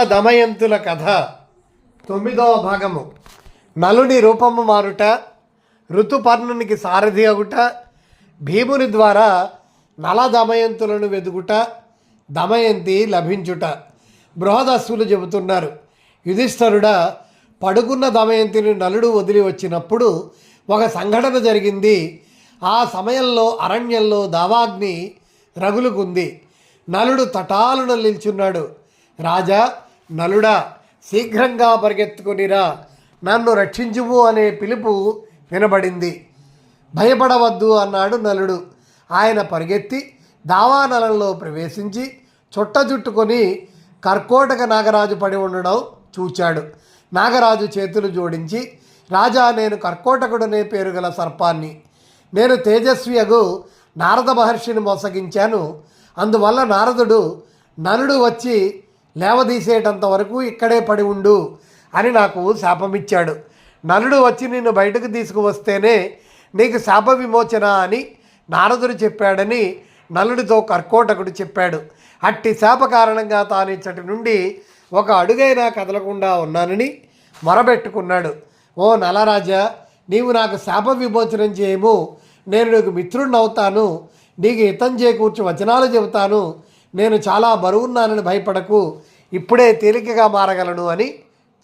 నల దమయంతుల కథ. తొమ్మిదవ భాగము. నలుని రూపము మారుట ఋతుపర్ణునికి సారథి అగుట భీముని ద్వారా నల దమయంతులను వెదుగుట దమయంతి లభించుట. బృహదస్సులు చెబుతున్నారు యుధిష్ఠరుడ పడుకున్న దమయంతిని నలుడు వదిలి వచ్చినప్పుడు ఒక సంఘటన జరిగింది. ఆ సమయంలో అరణ్యంలో దావాగ్ని రగులుకుంది. నలుడు తటాలున నిల్చున్నాడు. రాజా నలుడా శీఘ్రంగా పరిగెత్తుకునిరా. నన్ను రక్షించువు అనే పిలుపు వినబడింది. భయపడవద్దు అన్నాడు నలుడు. ఆయన పరిగెత్తి దావానలంలో ప్రవేశించి చుట్ట చుట్టుకొని కర్కోటక నాగరాజు పడి ఉండడం చూచాడు. నాగరాజు చేతులు జోడించి రాజా నేను కర్కోటకుడనే పేరు గల సర్పాన్ని నేను తేజస్వియగు నారద మహర్షిని మోసగించాను. అందువల్ల నారదుడు నలుడు వచ్చి లేవదీసేటంత వరకు ఇక్కడే పడి ఉండు అని నాకు శాపమిచ్చాడు. నలుడు వచ్చి నిన్ను బయటకు తీసుకువస్తేనే నీకు శాప విమోచన అని నారదుడు చెప్పాడని నలుడితో కర్కోటకుడు చెప్పాడు. అట్టి శాప కారణంగా తానిచ్చటి నుండి ఒక అడుగైనా కదలకుండా ఉన్నానని మొరబెట్టుకున్నాడు. ఓ నలరాజా నీవు నాకు శాప విమోచనం చేయము. నేను నీకు మిత్రుడిని అవుతాను నీకు హితం చేకూర్చి వచనాలు చెబుతాను. నేను చాలా బరువున్నానని భయపడకు ఇప్పుడే తేలికగా మారగలను అని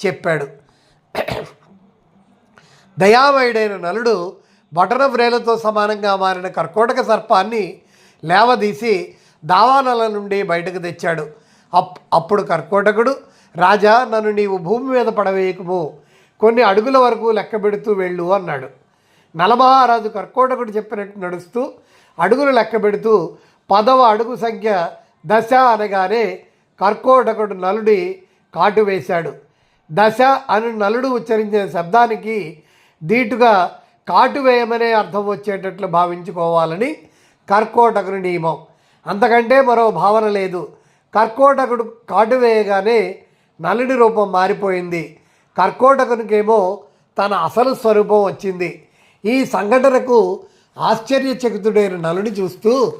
చెప్పాడు. దయామయుడైన నలుడు బటన వ్రేలతో సమానంగా మారిన కర్కోటక సర్పాన్ని లేవదీసి దావానల నుండి బయటకు తెచ్చాడు. అప్ అప్పుడు కర్కోటకుడు రాజా నన్ను నీవు భూమి మీద పడవేయకము. కొన్ని అడుగుల వరకు లెక్క పెడుతూ వెళ్ళు అన్నాడు. నలమహారాజు కర్కోటకుడు చెప్పినట్టు నడుస్తూ అడుగులు లెక్క పెడుతూ పదవ అడుగు సంఖ్య దశ అనగానే కర్కోటకుడు నలుడి కాటు వేశాడు. దశ అని నలుడు ఉచ్చరించిన శబ్దానికి దీటుగా కాటు వేయమనే అర్థం వచ్చేటట్లు భావించుకోవాలని కర్కోటకుని నియమం. అంతకంటే మరో భావన లేదు. కర్కోటకుడు కాటు వేయగానే నలుడి రూపం మారిపోయింది. కర్కోటకునికేమో తన అసలు స్వరూపం వచ్చింది. ఈ సంఘటనకు ఆశ్చర్యచకితుడైన నలుని చూస్తూ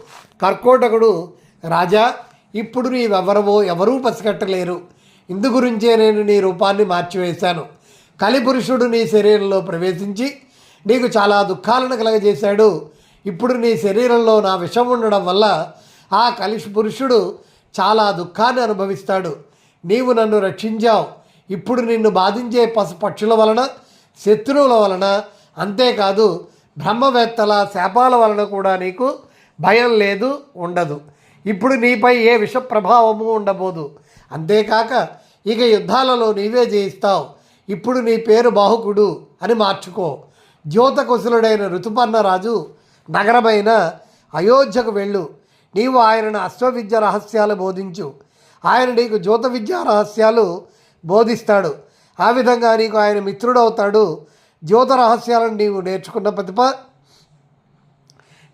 కర్కోటకుడు రాజా ఇప్పుడు నీవెవరవో ఎవరూ పసిగట్టలేరు. ఇందు గురించే నేను నీ రూపాన్ని మార్చివేశాను. కలిపురుషుడు నీ శరీరంలో ప్రవేశించి నీకు చాలా దుఃఖాలను కలగజేశాడు. ఇప్పుడు నీ శరీరంలో నా విషం ఉండడం వల్ల ఆ కలిష్ పురుషుడు చాలా దుఃఖాన్ని అనుభవిస్తాడు. నీవు నన్ను రక్షించావు. ఇప్పుడు నిన్ను బాధించే పశు పక్షుల వలన శత్రువుల వలన అంతేకాదు బ్రహ్మవేత్తల శాపాల వలన కూడా నీకు భయం లేదు ఉండదు. ఇప్పుడు నీపై ఏ విష ప్రభావము ఉండబోదు. అంతేకాక ఇక యుద్ధాలలో నీవే జయిస్తావు. ఇప్పుడు నీ పేరు బాహుకుడు అని మార్చుకో. జ్యోతకుశలుడైన ఋతుపర్ణరాజు నగరమైన అయోధ్యకు వెళ్ళు. నీవు ఆయనను అశ్వవిద్య రహస్యాలు బోధించు. ఆయన నీకు జ్యోత విద్యా రహస్యాలు బోధిస్తాడు. ఆ విధంగా నీకు ఆయన మిత్రుడవుతాడు. జ్యోత రహస్యాలను నీవు నేర్చుకున్న ప్రతిప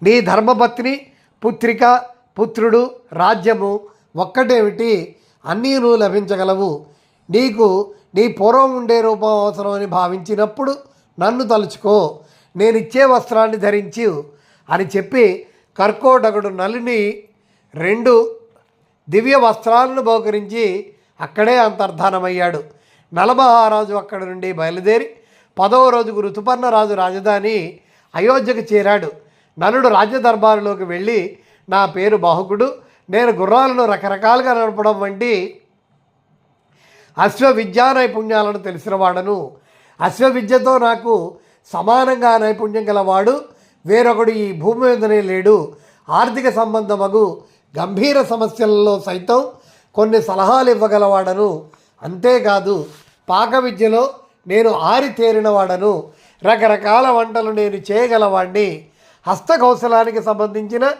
నీ ధర్మపత్ని పుత్రిక పుత్రుడు రాజ్యము ఒక్కటేమిటి? అన్నీ నువ్వు లభించగలవు. నీకు నీ పూర్వం ఉండే రూపం అవసరమని భావించినప్పుడు నన్ను తలుచుకో. నేను ఇచ్చే వస్త్రాన్ని ధరించు అని చెప్పి కర్కోటకుడు నలిని రెండు దివ్య వస్త్రాలను బహుకరించి అక్కడే అంతర్ధానమయ్యాడు. నలమహారాజు అక్కడి నుండి బయలుదేరి పదవ రోజుకు ఋతుపర్ణరాజు రాజధాని అయోధ్యకు చేరాడు. నలుడు రాజ్యదర్బారులోకి వెళ్ళి నా పేరు బాహుకుడు. నేను గుర్రాలను రకరకాలుగా నడపడం వంటి అశ్వ విద్యా నైపుణ్యాలను తెలిసినవాడను అశ్వ విద్యతో నాకు సమానంగా నైపుణ్యం గలవాడు. వేరొకడు ఈ భూమి మీదనే లేడు. ఆర్థిక సంబంధమగు గంభీర సమస్యలలో సైతం కొన్ని సలహాలు ఇవ్వగలవాడను. అంతేకాదు పాక విద్యలో నేను ఆరితేరినవాడను రకరకాల వంటలు నేను చేయగలవాడిని హస్తకౌశలానికి సంబంధించిన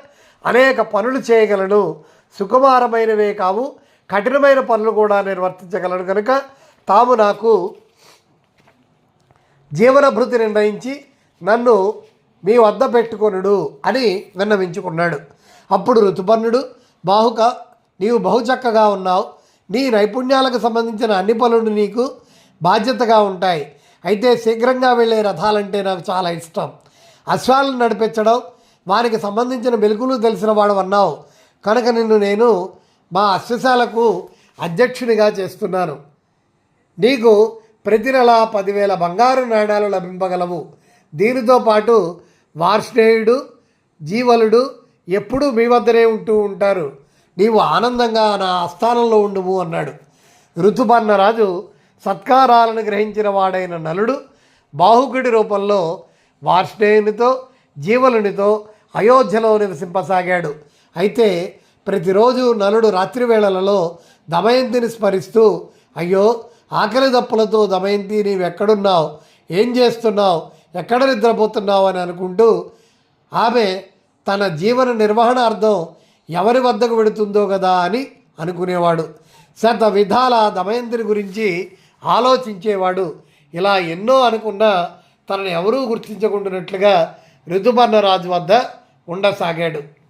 అనేక పనులు చేయగలను సుకుమారమైనవే కావు. కఠినమైన పనులు కూడా నిర్వర్తించగలను కనుక తాము నాకు జీవనభృతి నిర్ణయించి నన్ను మీ వద్ద పెట్టుకొనుడు అని విన్నవించుకున్నాడు. అప్పుడు ఋతుపర్ణుడు బాహుక నీవు బహుచక్కగా ఉన్నావు. నీ నైపుణ్యాలకు సంబంధించిన అన్ని పనులు నీకు బాధ్యతగా ఉంటాయి. అయితే శీఘ్రంగా వెళ్ళే రథాలంటే నాకు చాలా ఇష్టం. అశ్వాలను నడిపించడం వారికి సంబంధించిన మెలుకులు తెలిసిన వాడు అన్నావు. కనుక నిన్ను నేను మా అశ్వశాలకు అధ్యక్షునిగా చేస్తున్నాను. నీకు ప్రతి నెల పదివేల బంగారు నాణాలు లభింపగలవు. దీనితో పాటు వార్ష్ణేయుడు జీవలుడు ఎప్పుడూ మీ వద్దనే ఉంటూ ఉంటారు. నీవు ఆనందంగా నా ఆస్థానంలో ఉండుము అన్నాడు. ఋతుపర్ణరాజు సత్కారాలను గ్రహించిన వాడైన నలుడు బాహుకుడి రూపంలో వార్ష్ణేయునితో జీవలునితో అయోధ్యలో నివసింపసాగాడు అయితే ప్రతిరోజు నలుడు రాత్రి వేళలలో దమయంతిని స్మరిస్తూ అయ్యో ఆకలి దప్పులతో దమయంతి నీవెక్కడున్నావు? ఏం చేస్తున్నావు? ఎక్కడ నిద్రపోతున్నావు? అని అనుకుంటూ ఆమె తన జీవన నిర్వహణార్థం ఎవరి వద్దకు వెడుతుందో కదా అని అనుకునేవాడు. శత విధాల దమయంతిని గురించి ఆలోచించేవాడు. ఇలా ఎన్నో అనుకున్నా తనని ఎవరూ గుర్తించకుండానట్లుగా ఋతుపర్ణరాజు వద్ద ఉండసాగాడు.